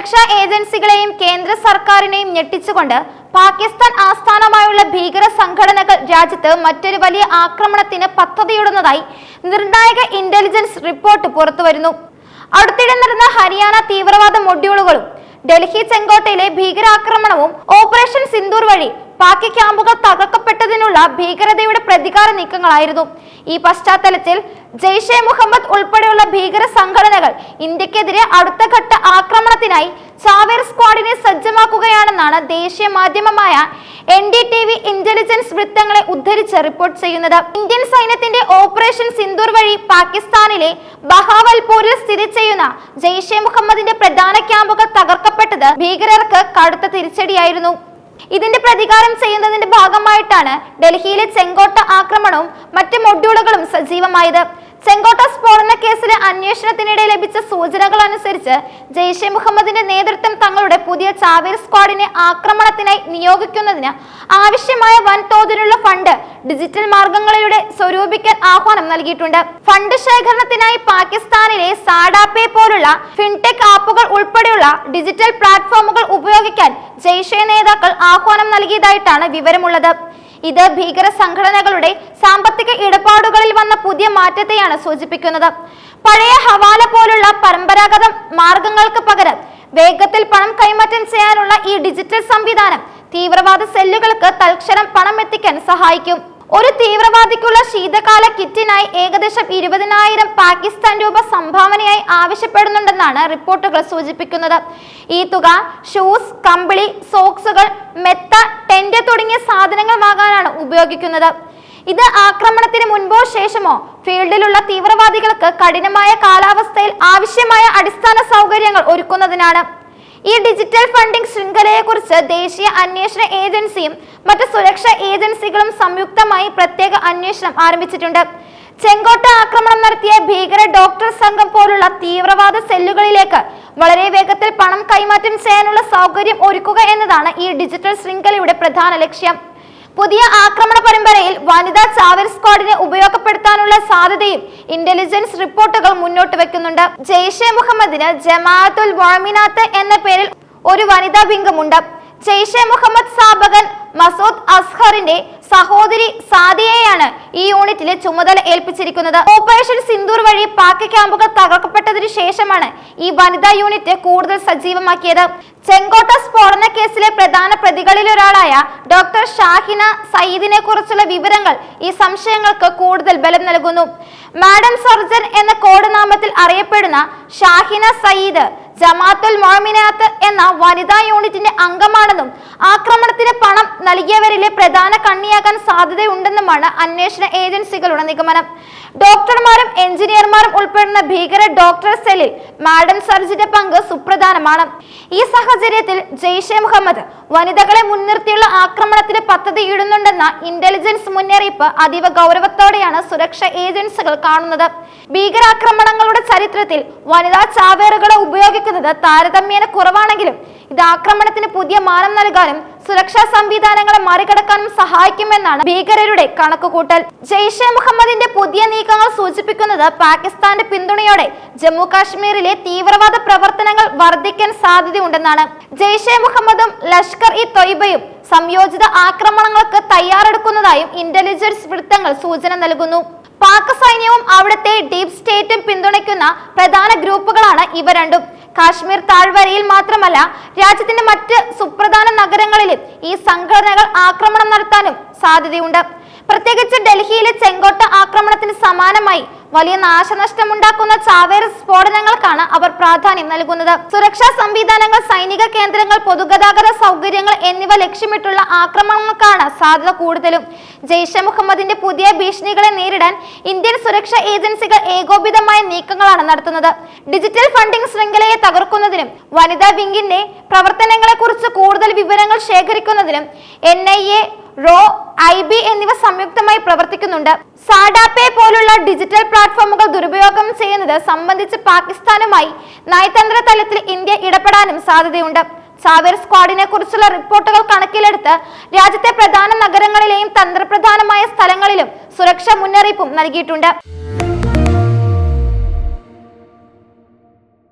സുരക്ഷാ ഏജൻസികളെയും കേന്ദ്ര സർക്കാരിനെയും ഞെട്ടിച്ചുകൊണ്ട് പാകിസ്ഥാൻ ആസ്ഥാനമായുള്ള ഭീകര സംഘടനകൾ രാജ്യത്ത് മറ്റൊരു വലിയ ആക്രമണത്തിന് പദ്ധതിയിടുന്നതായി നിർണായക ഇന്റലിജൻസ് റിപ്പോർട്ട് പുറത്തുവരുന്നു. അടുത്തിടെ നടന്ന ഹരിയാന തീവ്രവാദ മൊഡ്യൂളുകളും ഡൽഹി ചെങ്കോട്ടയിലെ ഭീകരാക്രമണവും ഓപ്പറേഷൻ സിന്ദൂർ വഴി പാക് ക്യാമ്പുകൾ തകർക്കപ്പെട്ടതിനുള്ള ഭീകരതയുടെ പ്രതികാര നീക്കങ്ങളായിരുന്നു. ഈ പശ്ചാത്തലത്തിൽ ജെയ്ഷെ മുഹമ്മദ് ഉൾപ്പെടെയുള്ള ഭീകര സംഘടനകൾ ഇന്ത്യക്കെതിരെ അടുത്ത ഘട്ട ആക്രമണത്തിനായി ചാവേർ സ്ക്വാഡിനെ സജ്ജമാക്കുകയാണെന്നാണ് ദേശീയ മാധ്യമമായ N D T V intelligence വൃത്തങ്ങളെ ഉദ്ധരിച്ച് റിപ്പോർട്ട് ചെയ്യുന്നത്. ഇന്ത്യൻ സൈന്യത്തിന്റെ ഓപ്പറേഷൻ സിന്ദൂർ വഴി പാകിസ്ഥാനിലെ ബഹാവൽപൂരിൽ സ്ഥിതി ചെയ്യുന്ന ജെയ്ഷെ മുഹമ്മദിന്റെ പ്രധാന ക്യാമ്പുകൾ തകർക്കപ്പെട്ടത് ഭീകരർക്ക് കടുത്ത തിരിച്ചടിയായിരുന്നു. ഇതിന്റെ പ്രതികാരം ചെയ്യുന്നതിന്റെ ഭാഗമായിട്ടാണ് ഡൽഹിയിലെ ചെങ്കോട്ട ആക്രമണവും മറ്റ് മൊഡ്യൂളുകളും സജീവമായത്. ചെങ്കോട്ട സ്ഫോടന കേസിലെ അന്വേഷണത്തിനിടെ ലഭിച്ച സൂചനകൾ അനുസരിച്ച് ജെയ്ഷെ മുഹമ്മദിന്റെ നേതൃത്വം തങ്ങളുടെ പുതിയ ചാവേർ സ്ക്വാഡിനെ ആക്രമണത്തിനായി നിയോഗിക്കുന്നതിന് ആവശ്യമായ വൻതോതിലുള്ള ഫണ്ട് ഡിജിറ്റൽ മാർഗങ്ങളിലൂടെ സ്വരൂപിക്കാൻ ആഹ്വാനം നൽകിയിട്ടുണ്ട്. ഫണ്ട് ശേഖരണത്തിനായി പാകിസ്ഥാനിലെ സാഡാപേ പോലുള്ള ഫിൻടെക് ആപ്പുകൾ ഉൾപ്പെടെയുള്ള ഡിജിറ്റൽ പ്ലാറ്റ്ഫോമുകൾ ഉപയോഗിക്കാൻ ജെയ്ഷെ നേതാക്കൾ ആഹ്വാനം നൽകിയതായിട്ടാണ് വിവരമുള്ളത്. ഇത് ഭീകര സംഘടനകളുടെ സാമ്പത്തിക വന്ന പുതിയ മാറ്റത്തെയാണ് സൂചിപ്പിക്കുന്നത്. പഴയ ഹവാല പോലുള്ള പരമ്പരാഗത മാർഗങ്ങൾക്ക് പകരം വേഗത്തിൽ പണം കൈമാറ്റം ചെയ്യാനുള്ള ഈ ഡിജിറ്റൽ സംവിധാനം തീവ്രവാദ സെല്ലുകൾക്ക് തൽക്ഷണം പണം എത്തിക്കാൻ സഹായിക്കും. ഒരു തീവ്രവാദിക്കുള്ള ശീതകാല കിറ്റിനായി ഏകദേശം ഇരുപതിനായിരം പാകിസ്ഥാൻ രൂപ സംഭാവനയായി ആവശ്യപ്പെടുന്നുണ്ടെന്നാണ് റിപ്പോർട്ടുകൾ സൂചിപ്പിക്കുന്നത്. ഈ തുക ഷൂസ് കമ്പിളി സോക്സുകൾ മെത്ത ടെന്റ് തുടങ്ങിയ സാധനങ്ങൾ വാങ്ങാനാണ് ഉപയോഗിക്കുന്നത്. ഇത് ആക്രമണത്തിന് മുൻപോ ശേഷമോ? ഫീൽഡിലുള്ള തീവ്രവാദികൾക്ക് കഠിനമായ കാലാവസ്ഥയിൽ ആവശ്യമായ അടിസ്ഥാന സൗകര്യങ്ങൾ ഒരുക്കുന്നതിനാണ്. ഈ ഡിജിറ്റൽ ഫണ്ടിംഗ് ശൃംഖലയെക്കുറിച്ച് ദേശീയ അന്വേഷണ ഏജൻസിയും മറ്റ് സുരക്ഷാ ഏജൻസികളും സംയുക്തമായി പ്രത്യേക അന്വേഷണം ആരംഭിച്ചിട്ടുണ്ട്. ചെങ്കോട്ട ആക്രമണം നടത്തിയ ഭീകര ഡോക്ടർ സംഘം പോലുള്ള തീവ്രവാദ സെല്ലുകളിലേക്ക് വളരെ വേഗത്തിൽ പണം കൈമാറ്റം ചെയ്യാനുള്ള സൗകര്യം ഒരുക്കുക എന്നതാണ് ഈ ഡിജിറ്റൽ ശൃംഖലയുടെ പ്രധാന ലക്ഷ്യം. പുതിയ ആക്രമണ പരമ്പരയിൽ വനിതാ ചാവർ സ്ക്വാഡിനെ ഉപയോഗപ്പെടുത്താനുള്ള സാധ്യതയും ഇന്റലിജൻസ് റിപ്പോർട്ടുകൾ മുന്നോട്ട് വെക്കുന്നുണ്ട്. ജെയ്ഷെ മുഹമ്മദിന് ജമാഅത്തുൽ മൊഴമിനാത്ത് എന്ന പേരിൽ ഒരു വനിതാ വിംഗമുണ്ട് ജെയ്ഷെ മുഹമ്മദ് സാബകൻ മസൂദ് അസ്ഹറിന്റെ സഹോദരി സാദിയയാണ് ഈ യൂണിറ്റിലെ ചുമതല ഏൽപ്പിച്ചിരിക്കുന്നത്. ഓപ്പറേഷൻ സിന്ദൂർ വഴി പാക് ക്യാമ്പുകൾ തകർക്കപ്പെട്ടതിനു ശേഷമാണ് ഈ വനിതാ യൂണിറ്റ് കൂടുതൽ സജീവമാക്കിയത്. ചെങ്കോട്ട സ്ഫോടന കേസിലെ പ്രധാന പ്രതികളിലൊരാളായ ഡോക്ടർ ഷാഹിന സയ്യിദിനെ കുറിച്ചുള്ള വിവരങ്ങൾ ഈ സംശയങ്ങൾക്ക് കൂടുതൽ ബലം നൽകുന്നു. മാഡം സർജൻ എന്ന കോഡ് നാമത്തിൽ അറിയപ്പെടുന്ന ഷാഹിന സയ്യിദ് ജമാത്തുൽ മോമിനാത്ത് എന്ന വനിതാ യൂണിറ്റിന്റെ അംഗമാണെന്നും ആക്രമണത്തിന് പണം നൽകിയവരിലെ പ്രധാന കണ്ണിയാകാൻ സാധ്യതയുണ്ടെന്നുമാണ് അന്വേഷണ ഏജൻസികളുടെ നിഗമനം. ഡോക്ടർമാരും എഞ്ചിനീയർമാരും ഉൾപ്പെടുന്ന ഭീകര ഡോക്ടർ സെല്ലിൽ മാഡം സർജിന്റെ പങ്ക് സുപ്രധാനമാണ്. ഈ സാഹചര്യത്തിൽ ജെയ്ഷെ മുഹമ്മദ് വനിതകളെ മുൻനിർത്തിയുള്ള ആക്രമണത്തിന് പദ്ധതി ഇടുന്നുണ്ടെന്ന ഇന്റലിജൻസ് മുന്നറിയിപ്പ് അതീവ ഗൗരവത്തോടെയാണ് സുരക്ഷാ ഏജൻസികൾ കാണുന്നത്. ഭീകരാക്രമണങ്ങളുടെ ചരിത്രത്തിൽ വനിതാ ചാവേറുകളെ ഉപയോഗിക്കുന്നത് താരതമ്യേന കുറവാണെങ്കിലും ഇത് ആക്രമണത്തിന് പുതിയ മാനം നൽകാനും സുരക്ഷാ സംവിധാനങ്ങളെ മറികടക്കാനും സഹായിക്കുമെന്നാണ് ഭീകരരുടെ കണക്കുകൂട്ടൽ. ജെയ്ഷെ മുഹമ്മദിന്റെ പുതിയ നീക്കങ്ങൾ സൂചിപ്പിക്കുന്നത് പാകിസ്ഥാന്റെ പിന്തുണയോടെ ജമ്മു കാശ്മീരിലെ തീവ്രവാദ പ്രവർത്തനങ്ങൾ വർദ്ധിക്കാൻ സാധ്യതയുണ്ടെന്നാണ്. ജെയ്ഷെ മുഹമ്മദും ലഷ്കർ ഇ തൊയ്ബയും സംയോജിത ആക്രമണങ്ങൾക്ക് തയ്യാറെടുക്കുന്നതായും ഇന്റലിജൻസ് വൃത്തങ്ങൾ സൂചന നൽകുന്നു. പാക് സൈന്യവും അവിടുത്തെ ഡീപ് സ്റ്റേറ്റും പിന്തുണയ്ക്കുന്ന പ്രധാന ഗ്രൂപ്പുകളാണ് ഇവ രണ്ടും. കാശ്മീർ താഴ്വരയിൽ മാത്രമല്ല രാജ്യത്തിന്റെ മറ്റ് സുപ്രധാന നഗരങ്ങളിലും ഈ സംഘടനകൾ ആക്രമണം നടത്താനും സാധ്യതയുണ്ട്. പ്രത്യേകിച്ച് ഡൽഹിയിലെ ചെങ്കോട്ട ആക്രമണത്തിന് സമാനമായി വലിയ നാശനഷ്ടമുണ്ടാക്കുന്ന ചാവേർ സ്ഫോടനങ്ങൾക്കാണ് അവർ പ്രാധാന്യം നൽകുന്നത്. സുരക്ഷാ സംവിധാനങ്ങൾ സൈനിക കേന്ദ്രങ്ങൾ പൊതുഗതാഗത സൗകര്യങ്ങൾ എന്നിവ ലക്ഷ്യമിട്ടുള്ള ആക്രമണങ്ങൾക്കാണ് സാധ്യത കൂടുതലും. ജെയ്ഷെ മുഹമ്മദിന്റെ പുതിയ ഭീഷണികളെ നേരിടാൻ ഇന്ത്യൻ സുരക്ഷാ ഏജൻസികൾ ഏകോപിതമായ നീക്കങ്ങളാണ് നടത്തുന്നത്. ഡിജിറ്റൽ ഫണ്ടിംഗ് ശൃംഖലയെ തകർക്കുന്നതിനും വനിതാ വിംഗിന്റെ പ്രവർത്തനങ്ങളെക്കുറിച്ച് കൂടുതൽ വിവരങ്ങൾ ശേഖരിക്കുന്നതിനും എൻ ഐ എ റോ ഐ ബി എന്നിവ സംയുക്തമായി പ്രവർത്തിക്കുന്നുണ്ട്. സാഡാപേ പോലുള്ള ഡിജിറ്റൽ പ്ലാറ്റ്ഫോമുകൾ ദുരുപയോഗം ചെയ്യുന്നത് സംബന്ധിച്ച് പാകിസ്ഥാനുമായി നയതന്ത്ര തലത്തിൽ ഇന്ത്യ ഇടപെടാനും സാധ്യതയുണ്ട്. ചാവേർ സ്ക്വാഡിനെ കുറിച്ചുള്ള റിപ്പോർട്ടുകൾ കണക്കിലെടുത്ത് രാജ്യത്തെ പ്രധാന നഗരങ്ങളിലെയും തന്ത്രപ്രധാനമായ സ്ഥലങ്ങളിലും സുരക്ഷാ മുന്നറിയിപ്പും നൽകിയിട്ടുണ്ട്.